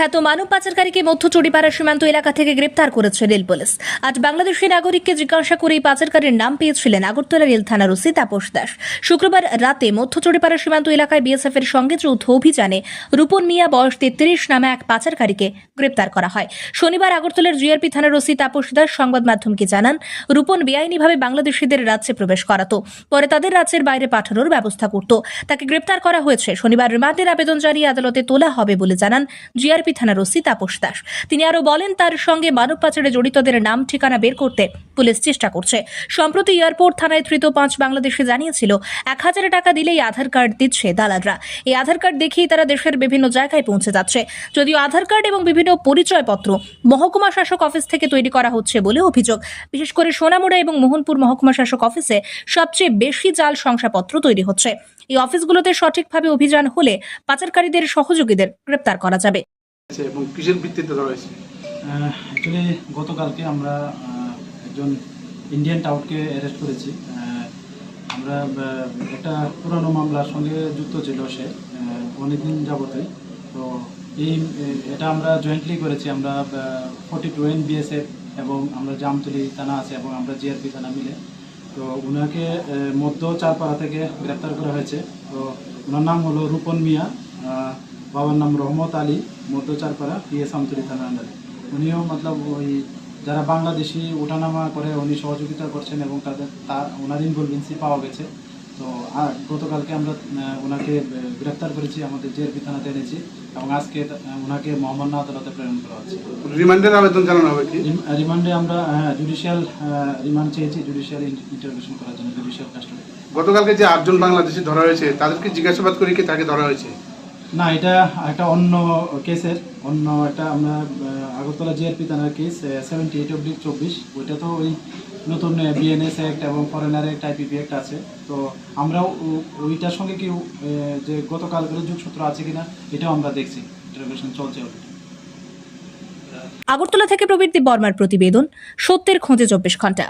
কুখ্যাত মানব পাচারকারীকে মধ্য চড়িপাড়া সীমান্ত এলাকা থেকে গ্রেপ্তার করেছে রেল পুলিশ। আজ বাংলাদেশি নাগরিককে জিজ্ঞাসা করে এই পাচারকারীর নাম পেয়েছিলেন আগরতলা রেল থানার ওসি তাপস দাস। শুক্রবার রাতে মধ্য চড়িপাড়া সীমান্ত এলাকায় বিএসএফ এর সঙ্গে যৌথ অভিযানে রূপন মিয়া বয়স তেত্রিশ নামে এক পাচারকারীকে গ্রেপ্তার করা হয়। শনিবার আগরতলার জিআরপি থানার ওসি তাপস দাস সংবাদ মাধ্যমকে জানান, রূপন বেআইনিভাবে বাংলাদেশিদের রাজ্যে প্রবেশ করাতো। পরে তাদের রাজ্যের বাইরে পাঠানোর ব্যবস্থা করত। তাকে গ্রেপ্তার করা হয়েছে। শনিবার রিমান্ডের আবেদন জানিয়ে আদালতে তোলা হবে বলে জানান জিআরপি থানার ওসি তাপস দাস। তিনি আরও বলেন, তার সঙ্গে মানব পাচারে জড়িতদের নাম, ঠিকানা বের করতে পুলিশ চেষ্টা করছে। সম্প্রতি এয়ারপোর্ট থানায় ধৃত পাঁচ বাংলাদেশে জানিয়েছিল, এক হাজার টাকা দিলেই আধার কার্ড দিচ্ছে দালালরা। এই আধার কার্ড দেখেই তারা দেশের বিভিন্ন জায়গায় পৌঁছে যাচ্ছে। যদিও আধার কার্ড এবং বিভিন্ন পরিচয়পত্র মহকুমা শাসক অফিস থেকে তৈরি করা হচ্ছে বলে অভিযোগ। বিশেষ করে সোনামুড়া এবং মোহনপুর মহকুমা শাসক অফিসে সবচেয়ে বেশি জাল শংসাপত্র তৈরি হচ্ছে। এই অফিসগুলোতে সঠিকভাবে অভিযান হলে পাচারকারীদের সহযোগীদের গ্রেপ্তার করা যাবে। হয়েছে এবং কিসের ভিত্তিতে ধরা হয়েছে? অ্যাকচুয়ালি গতকালকে আমরা একজন ইন্ডিয়ান টাউটকে অ্যারেস্ট করেছি। আমরা একটা পুরানো মামলার সঙ্গে যুক্ত ছিল সে অনেকদিন যাবতই। তো এই, এটা আমরা জয়েন্টলি করেছি। আমরা ফর্টি টু এন বিএসএফ এবং আমরা জামতলি থানা আছে এবং আমরা জিআরপি থানা মিলে। তো ওনাকে মধ্য চারপাড়া থেকে গ্রেপ্তার করা হয়েছে। তো ওনার নাম হলো রূপন মিয়া। বাবার নাম রহমত আলী মধ্য চারপাড়া পিএস আমতলি থানার আন্ডারে। উনিও মতলব ওই যারা বাংলাদেশি ওঠানামা করে উনি সহযোগিতা করছেন এবং তাদের তার ওনার ইনভলভেন্সি পাওয়া গেছে। তো আর গতকালকে আমরা ওনাকে আহ, গ্রেপ্তার করেছি আমাদের জেএরপি থানাতে এনেছি এবং আজকে ওনাকে মোহাম্মদ আদালতে প্রেরণ করা হচ্ছে। রিমান্ডের আবেদন জানানো হবে কি? রিমান্ডে আমরা জুডিশিয়াল রিমান্ড চেয়েছি জুডিশিয়াল ইন্টারভিউশন করার জন্য জুডিশিয়াল কাস্টডি গতকালকে যে আটজন বাংলাদেশি ধরা হয়েছে তাদেরকে জিজ্ঞাসাবাদ করে কি তাকে ধরা হয়েছে? না, এটা একটা অন্য কেসের অন্য একটা আমরা আগরতলা জিআরপি থানার কেস সেভেন্টি এইট অব্লিক চব্বিশ। ওইটা তো ওই নতুন বিএনএস অ্যাক্ট এবং ফরেনার অ্যাক্ট আইপিপি অ্যাক্ট আছে। তো আমরাও ওইটার সঙ্গে কি যে গতকালকের যোগসূত্র আছে কিনা, এটাও আমরা দেখছি। ইন্টারভিউশন চলছে। আগরতলা থেকে প্রবৃত্তি বর্মার প্রতিবেদন, সত্যের খোঁজে চব্বিশ ঘণ্টা।